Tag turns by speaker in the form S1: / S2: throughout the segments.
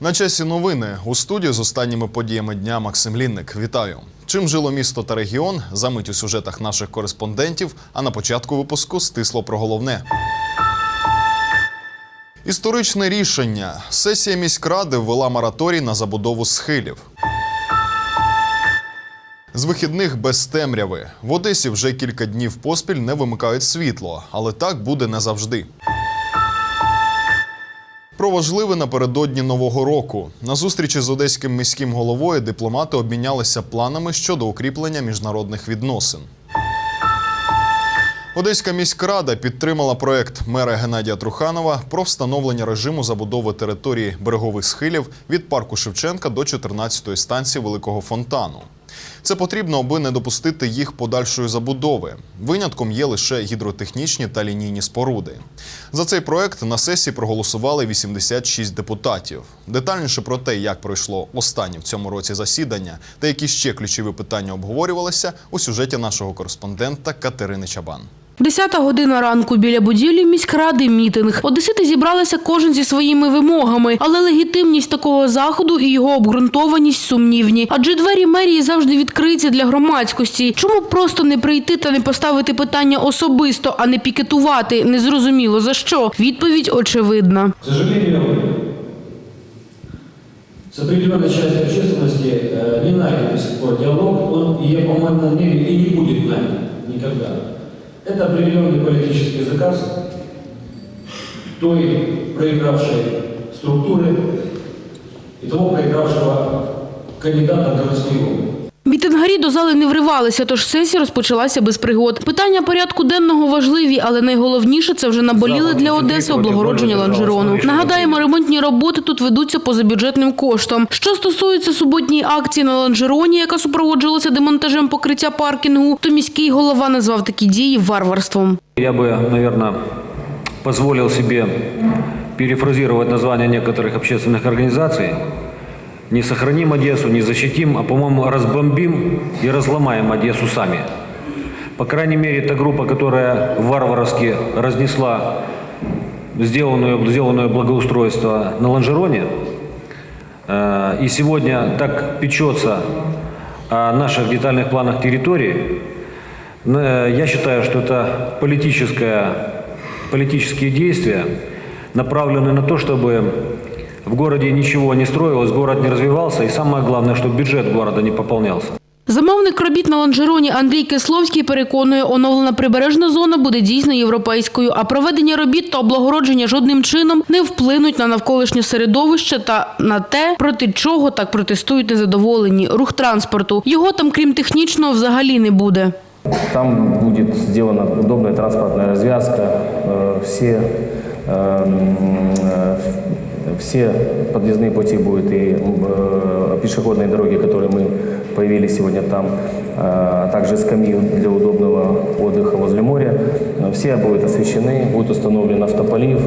S1: На часі новини у студії з останніми подіями дня Максим Лінник. Вітаю. Чим жило місто та регіон? Замить у сюжетах наших кореспондентів. А на початку випуску стисло про головне. Історичне рішення. Сесія міськради ввела мораторій на забудову схилів. З вихідних без темряви. В Одесі вже кілька днів поспіль не вимикають світло, але так буде не завжди. Про важливе напередодні нового року на зустрічі з одеським міським головою дипломати обмінялися планами щодо укріплення міжнародних відносин. Одеська міськрада підтримала проект мера Геннадія Труханова про встановлення режиму забудови території берегових схилів від парку Шевченка до 14-ї станції Великого Фонтану. Це потрібно, аби не допустити їх подальшої забудови. Винятком є лише гідротехнічні та лінійні споруди. За цей проект на сесії проголосували 86 депутатів. Детальніше про те, як пройшло останнє в цьому році засідання та які ще ключові питання обговорювалися у сюжеті нашого кореспондента Катерини Чабан.
S2: Десята година ранку біля будівлі міськради мітинг. Одесити зібралися кожен зі своїми вимогами, але легітимність такого заходу і його обґрунтованість сумнівні. Адже двері мерії завжди відкриті для громадськості. Чому просто не прийти та не поставити питання особисто, а не пікетувати? Незрозуміло за що. Відповідь очевидна.
S3: К сожалению, с определенной частью общественности э, не найден до сих пор диалог, он, и, по моему мнению, и не будет найден никогда. Это определенный политический заказ той проигравшей структуры и того проигравшего кандидата городские головы.
S2: Мітингарі до зали не вривалися, тож сесія розпочалася без пригод. Питання порядку денного важливі, але найголовніше це вже наболіли для Одеси облагородження ланжерону. Нагадаємо, ремонтні роботи тут ведуться поза бюджетним коштом. Що стосується суботньої акції на ланжероні, яка супроводжувалася демонтажем покриття паркінгу, то міський голова назвав такі дії варварством.
S4: Я бы, наверное, позволил себе перефразировать названия некоторых общественных организаций. Не сохраним Одессу, не защитим, а, по-моему, разбомбим и разломаем Одессу сами. По крайней мере, та группа, которая варварски разнесла сделанное, сделанное благоустройство на Ланжероне, э, и сегодня так печется о наших детальных планах территории, Э, Я считаю, что это политическое, политические действия, направленные на то, чтобы в городе ничего не строилось, город не развивался, и самое главное, чтобы бюджет города не пополнялся.
S2: Замовник робіт на ланжероні Андрій Кисловський переконує, оновлена прибережна зона буде дійсно європейською, а проведення робіт та облагородження жодним чином не вплинуть на навколишнє середовище та на те, проти чого так протестують незадоволені рух транспорту. Його там, крім технічного, взагалі не буде.
S5: Там будет сделана удобная транспортная развязка, э, все, подъездные пути будут и э, пешеходные дороги, которые мы появились сегодня там, э, а также скамьи для удобного отдыха возле моря. Э, Все будут освещены, будет установлен автополив.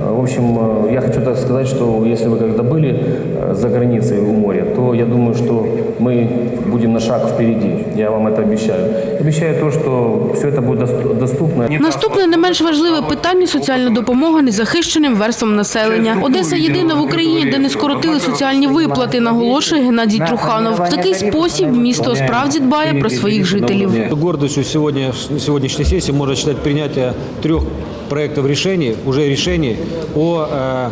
S5: Э, В общем, я хочу так сказать, что если вы когда были за границей у моря, то я думаю, что мы будем на шаг впереди. Я вам это обещаю. Обещаю то, что все это будет дос- доступно.
S2: Наступне не менш важливе питання соціальна допомога незахищеним верствам населення. Одеса єдина в Україні, де не скоротили соціальні виплати, наголошує Геннадій Труханов. В такий спосіб місто справді дбає про своїх жителів.
S4: Гордостью сегодня, сегодняшней сессии можно считать принятие трех проектов решений, уже решений о э,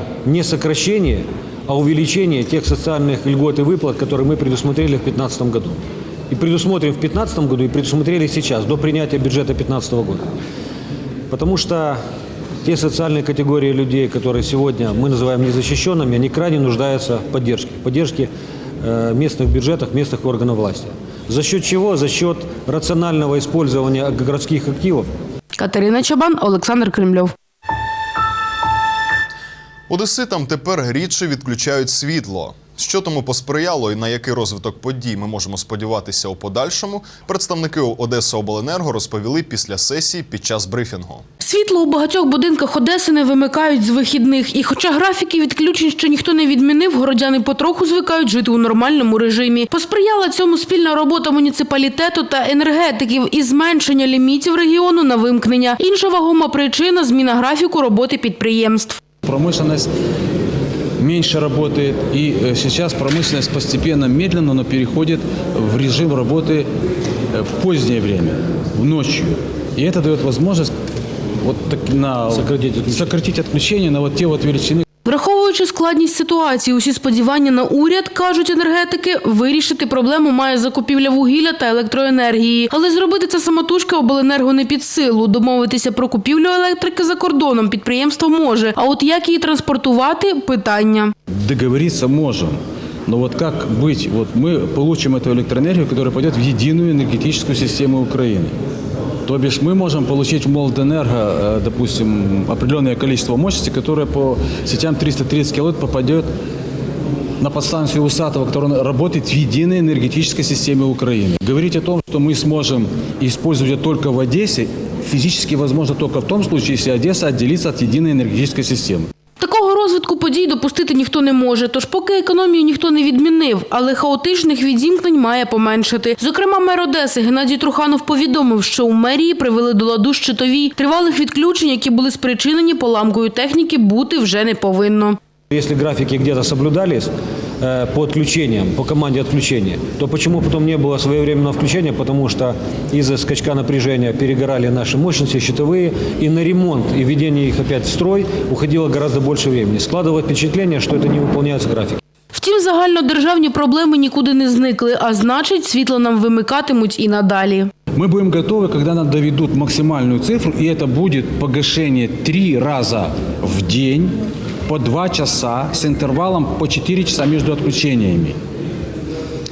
S4: а увеличении тех социальных льгот и выплат, которые мы предусмотрели в 2015 году. И предусмотрим в 2015 году, и предусмотрели сейчас, до принятия бюджета 2015 года. Потому что те социальные категории людей, которые сегодня мы называем незащищенными, они крайне нуждаются в поддержке, в поддержке э, местных бюджетов, местных органов власти. За счет чего? За счет рационального использования городских активов,
S2: Катерина Чабан, Олександр Кремльов.
S1: Одеситам тепер рідше відключають світло. Що тому посприяло і на який розвиток подій ми можемо сподіватися у подальшому, представники Одесаобленерго розповіли після сесії під час брифінгу.
S2: Світло у багатьох будинках Одеси не вимикають з вихідних. І хоча графіки відключень ще ніхто не відмінив, городяни потроху звикають жити у нормальному режимі. Посприяла цьому спільна робота муніципалітету та енергетиків і зменшення лімітів регіону на вимкнення. Інша вагома причина – зміна графіку роботи підприємств.
S6: Промышленность меньше работает, и э, сейчас промышленность постепенно, медленно, но переходит в режим работы э, в позднее время, в ночью. И это дает возможность вот так на сократить отключение на вот те вот величины,
S2: Враховуючи складність ситуації, усі сподівання на уряд, кажуть енергетики, вирішити проблему має закупівля вугілля та електроенергії. Але зробити це самотужки обленерго не під силу. Домовитися про купівлю електрики за кордоном підприємство може. А от як її транспортувати – питання.
S6: договориться можем. Но вот как быть? Вот мы получим эту электроэнергию, которая пойдет в единую энергетическую систему Украины. То бишь мы можем получить в Молдэнерго, э, допустим, определенное количество мощности, которое по сетям 330 киловатт попадет на подстанцию Усатого, которая работает в единой энергетической системе Украины. Говорить о том, что мы сможем использовать ее только в Одессе, физически возможно только в том случае, если Одесса отделится от единой энергетической системы.
S2: Такого розвитку подій допустити ніхто не може, тож поки економію ніхто не відмінив, але хаотичних відімкнень має поменшити. Зокрема, мер Одеси Геннадій Труханов повідомив, що у мерії привели до ладу щитові. Тривалих відключень, які були спричинені поламкою техніки, бути вже не повинно.
S4: Якщо графіки где-то соблюдались по отключениям, по команде отключения, то почему потом не было своевременного включения? Потому что из-за скачка напряжения перегорали наши мощности щитовые, и на ремонт и введение их опять в строй уходило гораздо больше времени. Складывает впечатление, что это не выполняются графики.
S2: Втім, загальнодержавні проблеми нікуди не зникли, а значить, світло нам вимикатимуть і надалі.
S6: Мы будем готовы, когда нам доведут максимальную цифру, и это будет погашение три раза в день по два часа с интервалом по 4 часа между отключениями.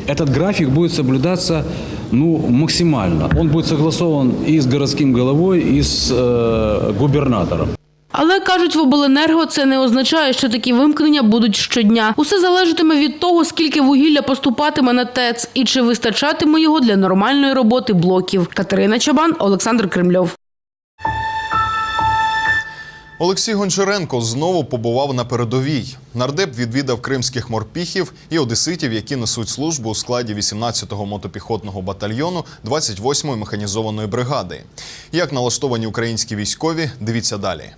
S6: Этот график будет соблюдаться ну, максимально. Он будет согласован и с городским головой, и с э, губернатором.
S2: Але кажуть, в обленерго це не означає, що такі вимкнення будуть щодня. Усе залежатиме від того, скільки вугілля поступатиме на ТЕЦ і чи вистачатиме його для нормальної роботи блоків. Катерина Чабан, Олександр Кремльов.
S1: Олексій Гончаренко знову побував на передовій. Нардеп відвідав кримських морпіхів і одеситів, які несуть службу у складі 18-го мотопіхотного батальйону 28-ї механізованої бригади. Як налаштовані українські військові, дивіться далі.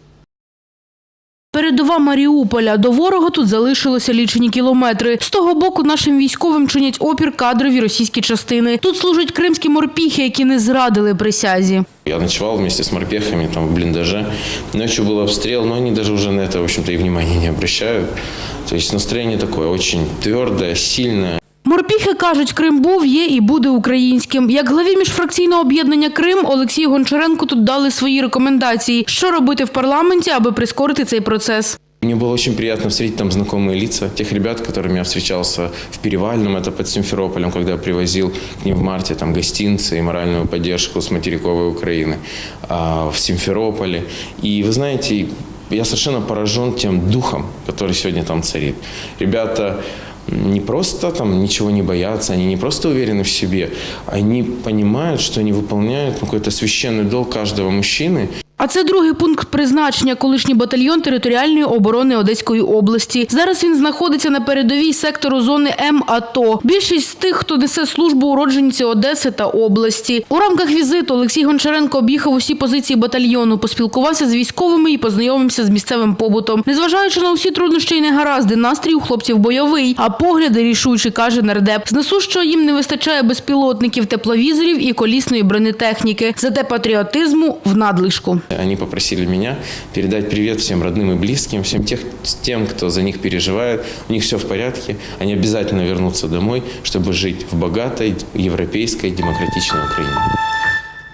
S2: Передова Маріуполя. До ворога тут залишилося лічені кілометри. З того боку нашим військовим чинять опір кадрові російські частини. Тут служать кримські морпіхи, які не зрадили присязі.
S7: Я ночевал вместе с морпехами там в блиндаже. Ночью был обстрел, но они даже уже на это, в общем-то, и внимания не обращают. То есть настроение такое очень твердое, сильное.
S2: Морпіхи кажуть, Крим був, є і буде українським. Як главі міжфракційного об'єднання Крим Олексію Гончаренку тут дали свої рекомендації, що робити в парламенті, аби прискорити цей процес.
S7: Мне было очень приятно встретить там знакомые лица, тех ребят, которыми я встречался в Перевальном, это под Симферополем, когда я привозил к ним в марте там гостинцы и моральную поддержку с материковой Украины а, в Симферополе. И вы знаете, я совершенно поражен тем духом, который сегодня там царит. Ребята не просто там ничего не боятся, они не просто уверены в себе, они понимают, что они выполняют ну, какой-то священный долг каждого мужчины.
S2: А це другий пункт призначення, колишній батальйон територіальної оборони Одеської області. Зараз він знаходиться на передовій сектору зони М АТО. Більшість з тих, хто несе службу уродженці Одеси та області. У рамках візиту Олексій Гончаренко об'їхав усі позиції батальйону, поспілкувався з військовими і познайомився з місцевим побутом. Незважаючи на усі труднощі і негаразди, настрій у хлопців бойовий, а погляди рішучі, каже нардеп. З насущого їм не вистачає безпілотників, тепловізорів і колісної бронетехніки. Зате патріотизму в надлишку.
S7: Они попросили меня передать привет всем родным и близким, всем тех, тем, кто за них переживает. У них все в порядке. Они обязательно вернутся домой, чтобы жить в богатой, европейской, демократичной Украине.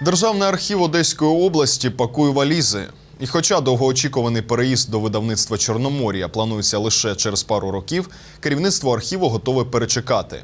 S1: Державний архів Одеської області пакує валізи. І хоча довгоочікуваний переїзд до видавництва Чорномор'я планується лише через пару років, керівництво архіву готове перечекати.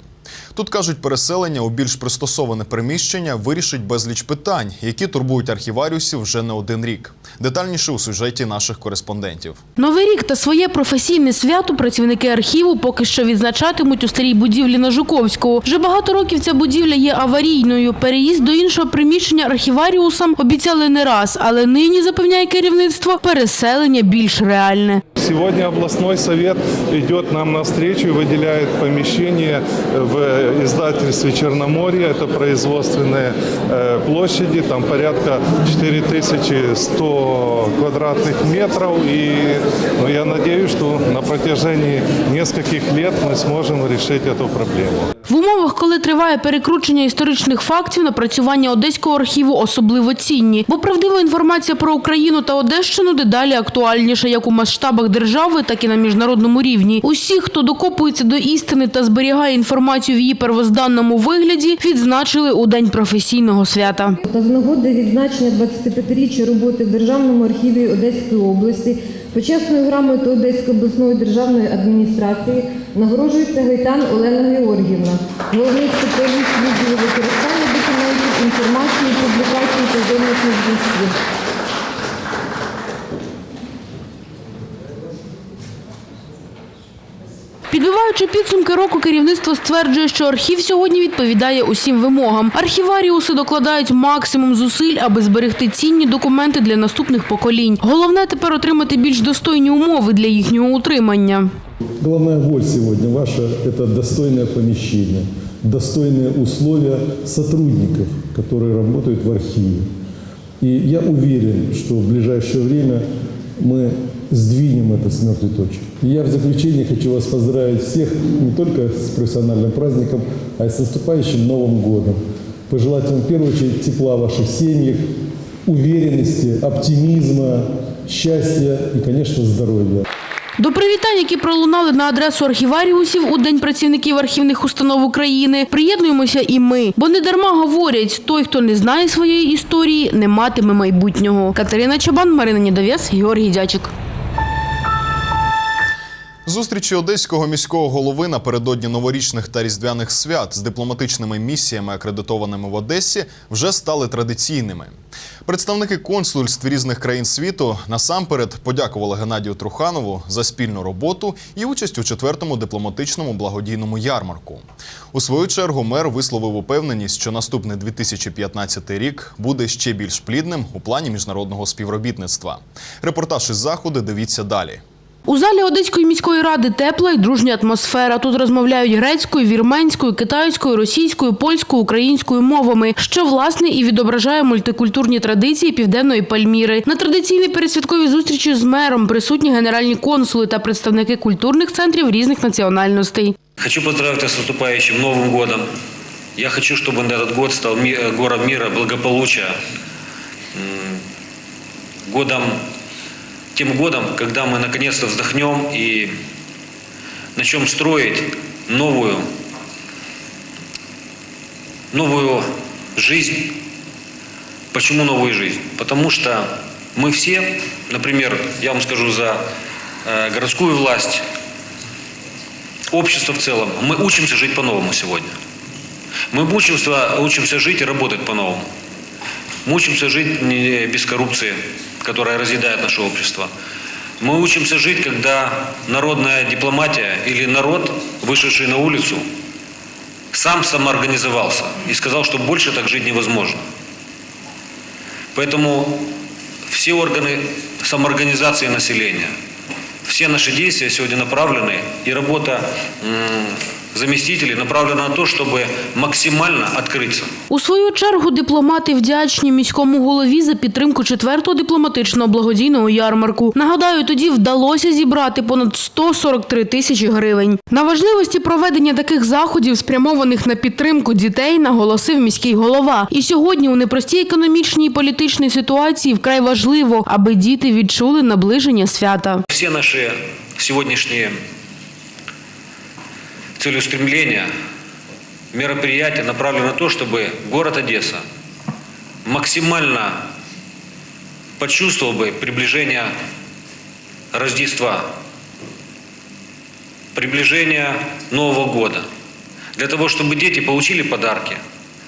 S1: Тут кажуть, переселення у більш пристосоване приміщення вирішить безліч питань, які турбують архіваріусів вже не один рік. Детальніше у сюжеті наших кореспондентів.
S2: Новий рік та своє професійне свято працівники архіву поки що відзначатимуть у старій будівлі на Жуковського. Вже багато років ця будівля є аварійною. Переїзд до іншого приміщення архіваріусам обіцяли не раз, але нині запевняє керівництво переселення більш реальне.
S8: Сегодня областной совет идет нам навстречу и выделяет помещение в издательстве Черноморье. Это производственные э, площади, там порядка 4100 квадратных метров. И ну, я надеюсь, что на протяжении нескольких лет мы сможем решить эту проблему.
S2: В умовах, коли триває перекручення історичних фактів, напрацювання одеського архіву особливо цінні, бо правдива інформація про Україну та Одещину дедалі актуальніша як у масштабах держави, так і на міжнародному рівні. Усі, хто докопується до істини та зберігає інформацію в її первозданному вигляді, відзначили у день професійного свята.
S9: Та з нагоди відзначення 25-річчя роботи в Державному архіві Одеської області почесною грамотою Одеської обласної державної адміністрації нагороджується Гайтан Олена Георгівна, головний спеціаліст відділу використання документів, інформації, публікації та зовнішніх зв'язків.
S2: Підбиваючи підсумки року, керівництво стверджує, що архів сьогодні відповідає усім вимогам. Архіваріуси докладають максимум зусиль, аби зберегти цінні документи для наступних поколінь. Головне тепер отримати більш достойні умови для їхнього утримання.
S10: Главная боль сегодня ваша – это достойное помещение, достойные условия сотрудников, которые работают в архиве. И я уверен, что в ближайшее время мы сдвинем это с мертвой точки. И я в заключение хочу вас поздравить всех не только с профессиональным праздником, а и с наступающим Новым годом. Пожелать вам в первую очередь тепла в ваших семьях, уверенности, оптимизма, счастья и, конечно, здоровья.
S2: До привітань, які пролунали на адресу архіваріусів у День працівників архівних установ України, приєднуємося і ми. Бо не дарма говорять, той, хто не знає своєї історії, не матиме майбутнього. Катерина Чабан, Марина Нідовєс, Георгій Дячик.
S1: Зустрічі одеського міського голови напередодні новорічних та різдвяних свят з дипломатичними місіями, акредитованими в Одесі, вже стали традиційними. Представники консульств різних країн світу насамперед подякували Геннадію Труханову за спільну роботу і участь у четвертому дипломатичному благодійному ярмарку. У свою чергу мер висловив упевненість, що наступний 2015 рік буде ще більш плідним у плані міжнародного співробітництва. Репортаж із заходу дивіться далі.
S2: У залі Одеської міської ради тепла і дружня атмосфера. Тут розмовляють грецькою, вірменською, китайською, російською, польською, українською мовами, що власне і відображає мультикультурні традиції південної Пальміри. На традиційній передсвятковій зустрічі з мером присутні генеральні консули та представники культурних центрів різних національностей.
S4: Хочу поздравить вас с наступающим Новым годом. Я хочу, чтобы этот год стал ми- э, город мира, благополучия, м, годом, тем годом, когда мы наконец-то вздохнем и начнем строить новую, новую жизнь. Почему новую жизнь? Потому что мы все, например, я вам скажу за э, городскую власть, общество в целом, мы учимся жить по-новому сегодня. Мы учимся, учимся жить и работать по-новому. Мы учимся жить без коррупции, которая разъедает наше общество. Мы учимся жить, когда народная дипломатия или народ, вышедший на улицу, сам самоорганизовался и сказал, что больше так жить невозможно. Поэтому все органы самоорганизации населения, все наши действия сегодня направлены, и работа заместителей направлена на то, чтобы максимально открыться.
S2: У свою чергу дипломати вдячні міському голові за підтримку четвертого дипломатичного благодійного ярмарку. Нагадаю, тоді вдалося зібрати понад 143 тисячі гривень. На важливості проведення таких заходів, спрямованих на підтримку дітей, наголосив міський голова. І сьогодні у непростій економічній і політичній ситуації вкрай важливо, аби діти відчули наближення свята.
S4: Все наши сегодняшние целеустремления, мероприятия направлены на то, чтобы город Одесса максимально почувствовал бы приближение Рождества, приближение Нового года. для того, чтобы дети получили подарки,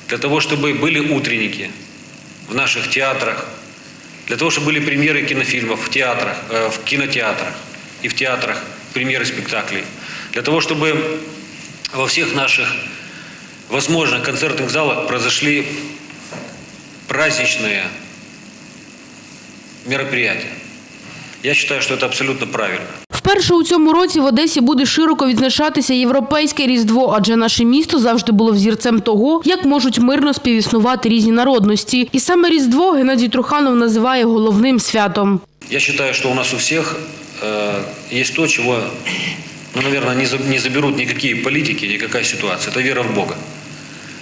S4: для того, чтобы были утренники в наших театрах, для того, чтобы были премьеры кинофильмов в театрах, э, в кинотеатрах и в театрах премьеры спектаклей, для того, чтобы во всех наших возможных концертных залах произошли праздничные мероприятия. Я считаю, что это абсолютно правильно.
S2: Вперше у цьому році в Одесі буде широко відзначатися європейське різдво, адже наше місто завжди було взірцем того, як можуть мирно співіснувати різні народності. І саме різдво Геннадій Труханов називає головним святом.
S4: Я считаю, что у нас у всех э, есть то, чего, ну, наверное, не, за- не заберут никакие политики, никакая ситуация. Это вера в Бога.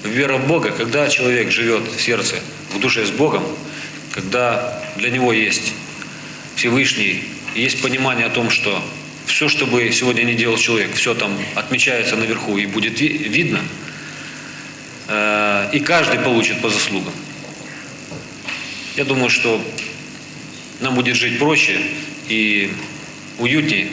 S4: Вера в Бога, когда человек живет в сердце, в душе с Богом, когда для него есть Всевышний, есть понимание о том, что все, что бы сегодня не делал человек, все там отмечается наверху и будет ви- видно, э, и каждый получит по заслугам. Я думаю, что нам будет жить проще и уютнее,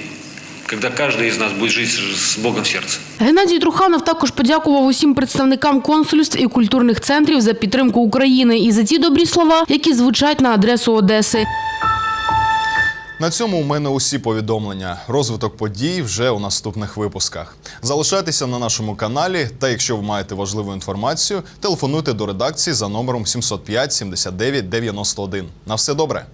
S4: когда каждый из нас будет жить с с Богом в сердце.
S2: Геннадій Труханов також подякував усім представникам консульств і культурних центрів за підтримку України і за ті добрі слова, які звучать на адресу Одеси.
S1: На цьому у мене усі повідомлення. Розвиток подій вже у наступних випусках. Залишайтеся на нашому каналі. Та якщо ви маєте важливу інформацію, телефонуйте до редакції за номером 705 79 91. На все добре.